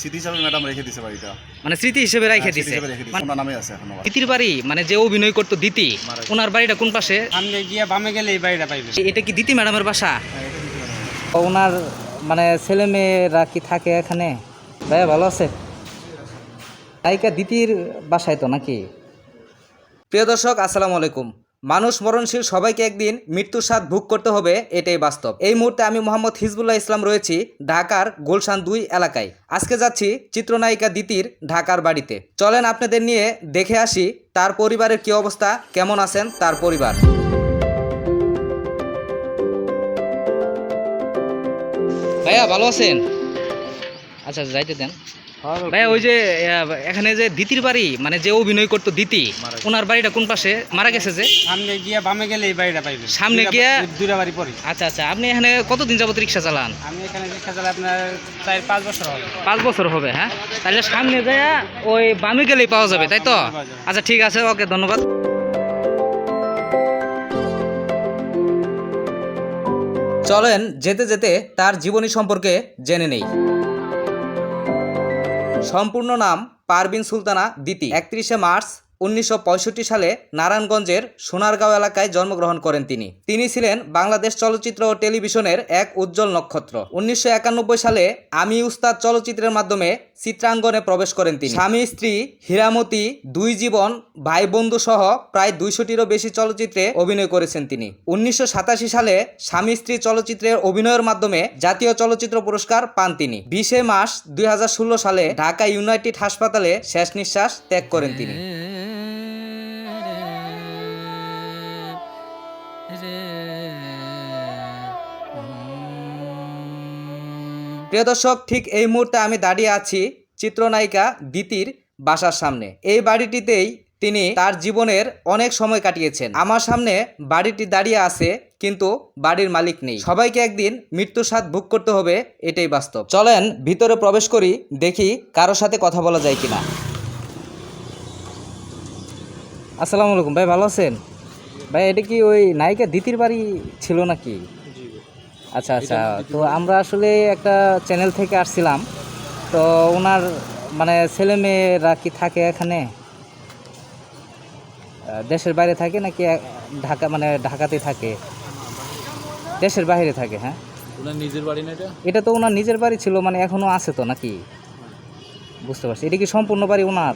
স্মৃতি হিসাবে ম্যাডাম রেখে দিছে বাড়িটা। মানে স্মৃতি হিসেবে রাইখে হ্যাঁ, স্মৃতি দিছে? হিসেবে রেখে দিছে। ওনার নামে আছে এখন দিতির বাড়ি? মানে যে অভিনয় করতো দিতি ওনার বাড়িটা কোন পাশে? সামনে গিয়ে বামে গেলে এই বাড়িটা পাইবে। এটা কি দিতি ম্যাডামের বাসা। ওনার মানে ছেলে মেয়েরা কি থাকে এখানে? ভাইয়া ভালো আছে? নায়িকা দিতির বাসায় তো নাকি? প্রিয় দর্শক আসসালামু আলাইকুম। মানুষ মরণশীল সবাইকে একদিন মৃত্যুর স্বাদ ভোগ করতে হবে, এটাই বাস্তব। এই মুহূর্তে আমি মোহাম্মদ হিজবুল্লাহ ইসলাম রয়েছি ঢাকার গুলশান দুই এলাকায়। আজকে যাচ্ছি চিত্রনায়িকা দিতির ঢাকার বাড়িতে। চলেন আপনাদের নিয়ে দেখে আসি তার পরিবারের কি অবস্থা, কেমন আছেন তার পরিবার। ভাইয়া, ভালো আছেন? আচ্ছা যাইতে দেন। ভাইয়া ওই যে এখানে যে দিতির বাড়ি মানে যে অভিনয় করতো দিতি ওনার বাড়িটা কোন পাশে? মারা গেছে যে? সামনে গিয়ে বামে গেলে এই বাড়িটা পাইবে। সামনে গিয়ে- বাড়ি পরে। আচ্ছা আচ্ছা আপনি এখানে কতদিন যাবত রিক্সা চালান? আমি এখানে রিক্সা চালাই আপনার চার পাঁচ বছর হবে। পাঁচ বছর হবে হ্যাঁ? তাহলে সামনে যায় ওই বামে গেলেই পাওয়া যাবে তাই তো। আচ্ছা ঠিক আছে ওকে ধন্যবাদ। চলেন যেতে যেতে তার জীবনী সম্পর্কে জেনে নেই। সম্পূর্ণ নাম পারবিন সুলতানা দিতি একত্রিশে মার্চ উনিশশো পঁয়ষট্টি সালে নারায়ণগঞ্জের সোনারগাঁও এলাকায় জন্মগ্রহণ করেন তিনি। তিনি ছিলেন বাংলাদেশ চলচ্চিত্র ও টেলিভিশনের এক উজ্জ্বল নক্ষত্র। উনিশশো একানব্বই সালে আমি উস্তাদ চলচ্চিত্রের মাধ্যমে চিত্রাঙ্গনে প্রবেশ করেন তিনি। স্বামী, স্ত্রী, হীরামতি, দুই জীবন ভাই বন্ধু সহ প্রায় দুইশোটিরও বেশি চলচ্চিত্রে অভিনয় করেছেন তিনি। উনিশশো সাতাশি সালে স্বামী, স্ত্রী চলচ্চিত্রের অভিনয়ের মাধ্যমে জাতীয় চলচ্চিত্র পুরস্কার পান তিনি। বিশে মার্চ দুই সালে ঢাকা ইউনাইটেড হাসপাতালে শেষ নিঃশ্বাস ত্যাগ করেন তিনি। প্রিয় দর্শক, ঠিক এই মুহূর্তে আমি দাঁড়িয়ে আছি চিত্রনায়িকা দিতির বাসার সামনে। এই বাড়িটিতেই তিনি তার জীবনের অনেক সময় কাটিয়েছেন। আমার সামনে বাড়িটি দাঁড়িয়ে আছে, কিন্তু বাড়ির মালিক নেই। সবাইকে একদিন মৃত্যুর স্বাদ ভোগ করতে হবে, এটাই বাস্তব। চলেন, ভিতরে প্রবেশ করি, দেখি কারোর সাথে কথা বলা যায় কিনা। আসসালামু আলাইকুম, ভাই ভালো আছেন? ভাই, এটা কি ওই নায়িকা দিতির বাড়ি ছিল নাকি? আচ্ছা আচ্ছা। তো আমরা আসলে একটা চ্যানেল থেকে আসছিলাম। তো ওনার মানে ছেলে মেয়েরা কি থাকে এখানে? দেশের বাইরে থাকে নাকি ঢাকা মানে ঢাকাতে থাকে? দেশের বাইরে থাকে হ্যাঁ? ওনার নিজের বাড়ি না এটা? এটা তো ওনার নিজের বাড়ি ছিল মানে এখনও আছে তো নাকি? বুঝতে পারছি। এটা কি সম্পূর্ণ বাড়ি ওনার?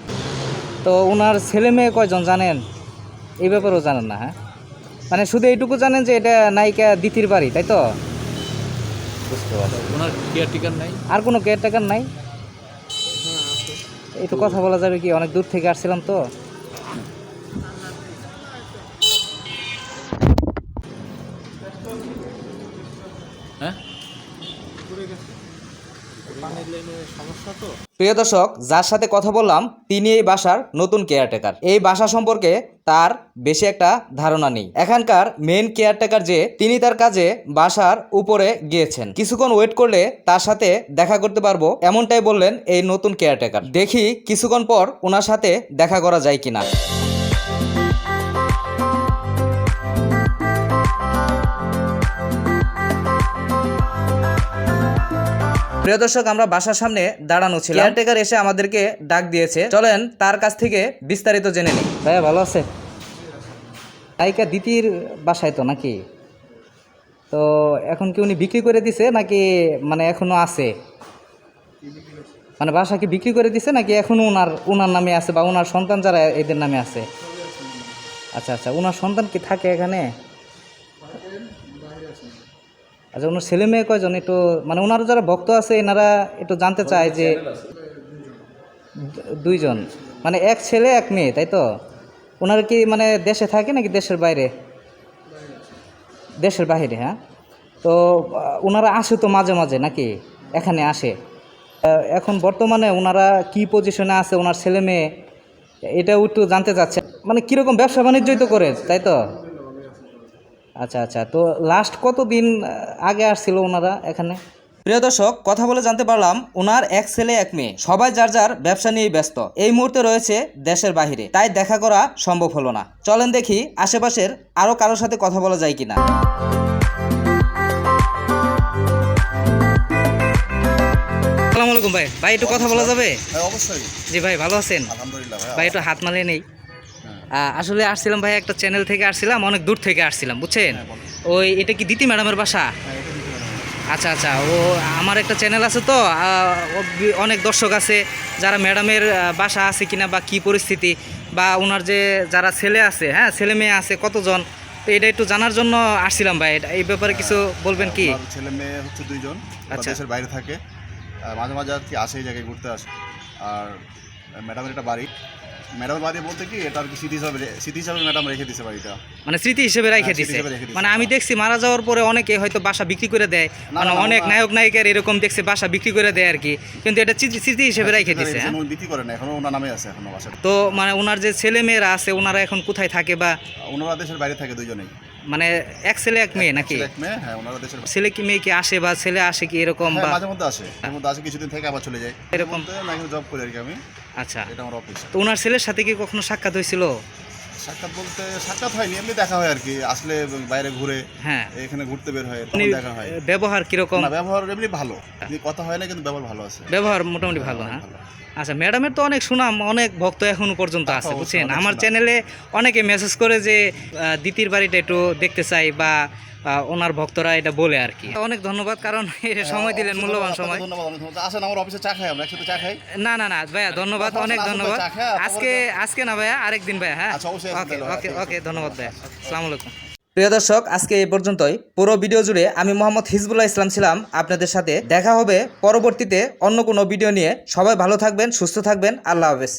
তো ওনার ছেলে মেয়ে কয়জন জানেন? এই ব্যাপারেও জানেন না হ্যাঁ? মানে শুধু এইটুকু জানেন যে এটা নায়িকা দিতির বাড়ি তাই তো? বুঝতে পারছি। ওনার কেয়ারটেকার নাই? আর কোনো কেয়ারটেকার নাই? একটু কথা বলা যাবে কি? অনেক দূর থেকে আসছিলাম তো। হ্যাঁ? প্রিয় দর্শক, যার সাথে কথা বললাম, তিনি এই বাসার নতুন কেয়ারটেকার এই বাসা সম্পর্কে তার বেশি একটা ধারণা নেই। এখানকার মেন কেয়ারটেকার যে, তিনি তার কাজে বাসার উপরে গিয়েছেন। কিছুক্ষণ ওয়েট করলে তার সাথে দেখা করতে পারব, এমনটাই বললেন এই নতুন কেয়ারটেকার দেখি কিছুক্ষণ পর ওনার সাথে দেখা করা যায় কিনা। প্রিয় দর্শক, আমরা বাসার সামনে দাঁড়ানো ছিল কেয়ারটেকার এসে আমাদেরকে ডাক দিয়েছে। চলেন তার কাছ থেকে বিস্তারিত জেনে নিই। ভাইয়া, ভালো আছে? নায়িকা দিতির বাসায় তো নাকি? তো এখন কি উনি বিক্রি করে দিছে নাকি মানে এখনও আছে? মানে বাসা কি বিক্রি করে দিছে নাকি এখনও ওনার ওনার নামে আছে বা ওনার সন্তান যারা এদের নামে আছে? আচ্ছা আচ্ছা ওনার সন্তান কি থাকে এখানে? আচ্ছা ওনার ছেলে মেয়ে কয়জন? একটু মানে ওনার যারা ভক্ত আছে, এনারা একটু জানতে চায় যে দুইজন। মানে এক ছেলে, এক মেয়ে, তাই তো? ওনারা কি মানে দেশে থাকে নাকি দেশের বাইরে? দেশের বাইরে হ্যাঁ? তো ওনারা আসে তো মাঝে মাঝে নাকি? এখানে আসে। এখন বর্তমানে ওনারা কি পজিশনে আছে, ওনার ছেলে মেয়ে? এটাও একটু জানতে চাচ্ছে মানে কীরকম ব্যবসা বাণিজ্যই তো করে, তাই তো? আচ্ছা আচ্ছা। তো লাস্ট কতদিন আগে আসছিল ওনারা এখানে? প্রিয় দর্শক কথা বলে জানতে পারলাম ওনার এক ছেলে এক মেয়ে। সবাই যার যার ব্যবসা নিয়ে ব্যস্ত। এই মুহূর্তে রয়েছে দেশের বাহিরে। তাই দেখা করা সম্ভব হলো না। চলেন দেখি আশেপাশের আরও কারোর সাথে কথা বলা যায় কিনা। আসসালামু আলাইকুম ভাই। ভাই একটু কথা বলা যাবে? হ্যাঁ অবশ্যই। জি ভাই ভালো আছেন? আলহামদুলিল্লাহ ভাই ভাই একটু হাত মালিয়ে নেই। আসলে আসছিলাম ভাই একটা চ্যানেল থেকে আসছিলাম অনেক দূর থেকে আসছিলাম বুঝছেন? হ্যাঁ, ওই এটা কি দিতি ম্যাডামের বাসা? হ্যাঁ। আচ্ছা আচ্ছা ও আমার একটা চ্যানেল আছে তো অনেক দর্শক আছে যারা ম্যাডামের বাসা আছে কিনা বা কি পরিস্থিতি বা ওনার যে যারা ছেলে আছে হ্যাঁ ছেলে মেয়ে আছে কতজন তো এটা একটু জানার জন্য আসছিলাম ভাই এই ব্যাপারে কিছু বলবেন কি? ছেলে মেয়ে হচ্ছে দুইজন আচ্ছা। দেশের বাইরে থাকে আর মাঝে মাঝে আর কি আসে এই জায়গায় ঘুরতে আসে। আর ম্যাডামের এটা বাড়ি ম্যাডামের বাড়ি বলতে কি এটা আর কি স্মৃতি হিসাবে স্মৃতি হিসাবে ম্যাডাম রেখে দিছে বাড়িটা। মানে স্মৃতি হিসেবে রেখে হ্যাঁ, দিছে। মানে আমি হ্যাঁ। দেখছি মারা যাওয়ার পরে অনেকে হয়তো বাসা বিক্রি করে দেয়। মানে অনেক নায়ক নায়িকার এরকম দেখছে বাসা বিক্রি করে দেয় আর কি। কিন্তু এটা স্মৃতি হিসেবে রেখে দিছে হ্যাঁ। উনি বিক্রি এখনও ওনার নামে আছে এখনও বাসাটা। তো মানে ওনার যে ছেলে মেয়েরা আছে ওনারা এখন কোথায় থাকে বা ওনারা দেশের বাইরে থাকে দুইজনেই মানে এক ছেলে এক মেয়ে নাকি? ছেলে এক মেয়ে হ্যাঁ ওনারা দেশের ছেলে কি মেয়ে কি আসে বা ছেলে আসে কি এরকম হ্যাঁ, বা? মাঝে মধ্যে আসে মাঝে মধ্যে আসে কিছুদিন থেকে আবার চলে যায়। এরকম? জব করি আর কি আমি। আচ্ছা। এটা আমার অফিস তো ওনার ছেলের সাথে কি কখনো সাক্ষাৎ হয়েছিল? সাক্ষাৎ বলতে সাক্ষাৎ হয়নি এমনি দেখা হয় আর কি আসলে বাইরে ঘুরে হ্যাঁ। এখানে ঘুরতে বের হয় তখন দেখা হয়। ব্যবহার কীরকম? না ব্যবহার এমনি ভালো এমনি কথা হয় না কিন্তু ব্যবহার ভালো আছে। ব্যবহার মোটামুটি ভালো হ্যাঁ ভালো। আচ্ছা ম্যাডামের তো অনেক সুনাম অনেক ভক্ত এখনও পর্যন্ত আছে অবশ্যই, বুঝছেন? অনেক আমার সুনাম। চ্যানেলে অনেকে মেসেজ করে যে আহ, দিতির বাড়িটা একটু দেখতে চাই বা আহ, ওনার ভক্তরা এটা বলে আর কি। অনেক ধন্যবাদ কারণ এটা সময় দিলেন মূল্যবান সময়। ধন্যবাদ অনেক ধন্যবাদ। আসেন আমার অফিসে চা খাই আমরা একসাথে চা খাই। না না না ভাইয়া ধন্যবাদ অনেক ধন্যবাদ। আজকে আজকে না ভাইয়া আরেকদিন ভাইয়া হ্যাঁ। আচ্ছা, ওকে ওকে ওকে ধন্যবাদ ভাইয়া। আসসালামু আলাইকুম। প্রিয় দর্শক আজকে এই পর্যন্তই। পুরো ভিডিও জুড়ে আমি মোহাম্মদ হিজবুল্লাহ ইসলাম ছিলাম। আপনাদের সাথে দেখা হবে পরবর্তীতে অন্য কোনো ভিডিও নিয়ে। সবাই ভালো থাকবেন সুস্থ থাকবেন। আল্লাহ হাফেজ।